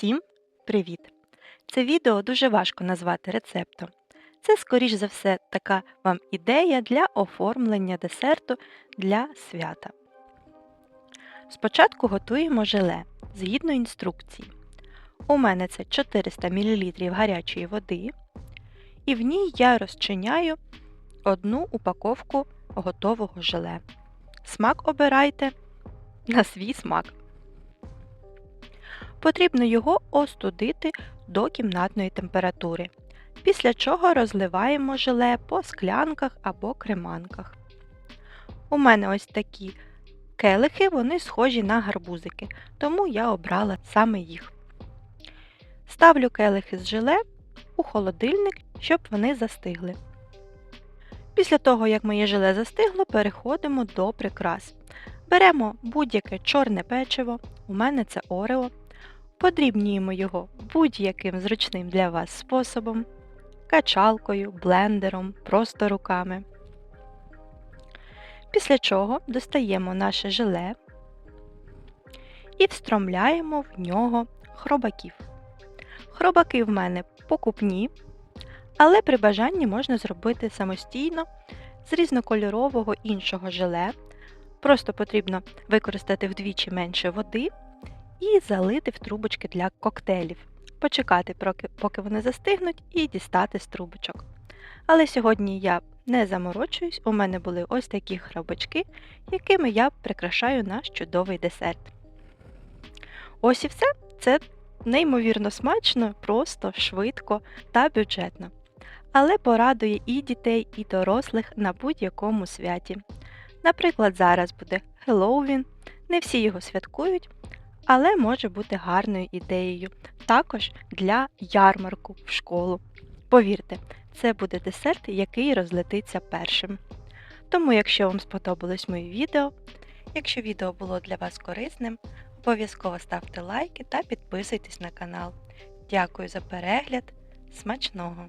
Всім привіт! Це відео дуже важко назвати рецептом. Це, скоріш за все, така вам ідея для оформлення десерту для свята. Спочатку готуємо желе згідно інструкції. У мене це 400 мл гарячої води, і в ній я розчиняю одну упаковку готового желе. Смак обирайте на свій смак. Потрібно його остудити до кімнатної температури, після чого розливаємо желе по склянках або креманках. У мене ось такі келихи, вони схожі на гарбузики, тому я обрала саме їх. Ставлю келихи з желе у холодильник, щоб вони застигли. Після того, як моє желе застигло, переходимо до прикрас. Беремо будь-яке чорне печиво, у мене це орео. Подрібнюємо його будь-яким зручним для вас способом, качалкою, блендером, просто руками. Після чого достаємо наше желе і встромляємо в нього хробаків. Хробаки в мене покупні, але при бажанні можна зробити самостійно з різнокольорового іншого желе. Просто потрібно використати вдвічі менше води і залити в трубочки для коктейлів. Почекати, поки вони застигнуть, і дістати з трубочок. Але сьогодні я не заморочуюсь, у мене були ось такі хробачки, якими я прикрашаю наш чудовий десерт. Ось і все. Це неймовірно смачно, просто, швидко та бюджетно. Але порадує і дітей, і дорослих на будь-якому святі. Наприклад, зараз буде Хеллоуін, не всі його святкують, але може бути гарною ідеєю також для ярмарку в школу. Повірте, це буде десерт, який розлетиться першим. Тому, якщо вам сподобалось моє відео, якщо відео було для вас корисним, обов'язково ставте лайки та підписуйтесь на канал. Дякую за перегляд. Смачного!